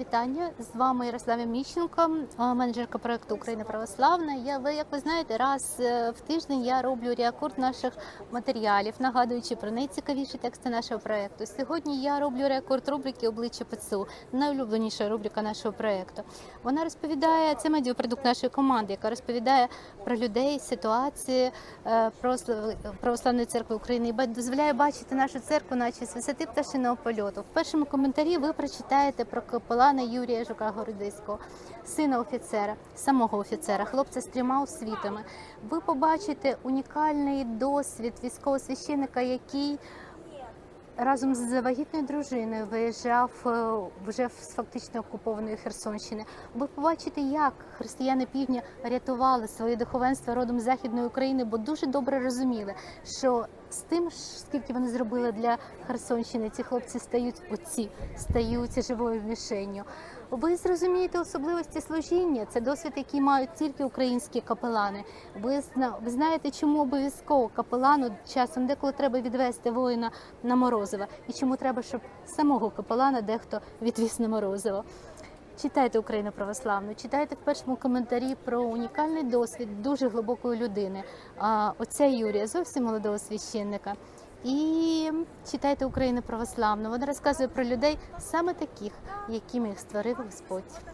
Вітання з вами Ярослава Міщенко, менеджерка проекту Україна Православна. Я ви як ви знаєте, раз е, в тиждень я роблю реакорд наших матеріалів, нагадуючи про найцікавіші тексти нашого проекту. Сьогодні я роблю реакорд рубрики Обличчя ПЦУ, найулюбленіша рубрика нашого проекту. Вона розповідає це медіапродукт нашої команди, яка розповідає про людей, ситуації е, православної церкви України і дозволяє бачити нашу церкву, наче з висоти пташиного польоту. В першому коментарі ви прочитаєте про капелана Юрія Жука Городиського, сина офіцера, самого офіцера, хлопця з трьома освітами. Ви побачите унікальний досвід військовосвященника, який разом з вагітною дружиною виїжджав е, вже з фактично окупованої Херсонщини. Ви побачите, як християни півдня рятували своє духовенство родом західної України, бо дуже добре розуміли, що з тим, скільки вони зробили для Херсонщини, ці хлопці стають оці, стають живою мішенню. Ви зрозумієте особливості служіння. Це досвід, який мають тільки українські капелани. Ви ви знаєте, чому обов'язково капелану часом деколи треба відвести воїна на Морозова, і чому треба, щоб самого капелана дехто відвіз на Морозово. Читайте Україну православну, читайте в першому коментарі про унікальний досвід дуже глибокої людини. А отця Юрія, зовсім молодого священника. І читайте Україну православну. Вона розказує про людей саме таких, якими їх створив Господь.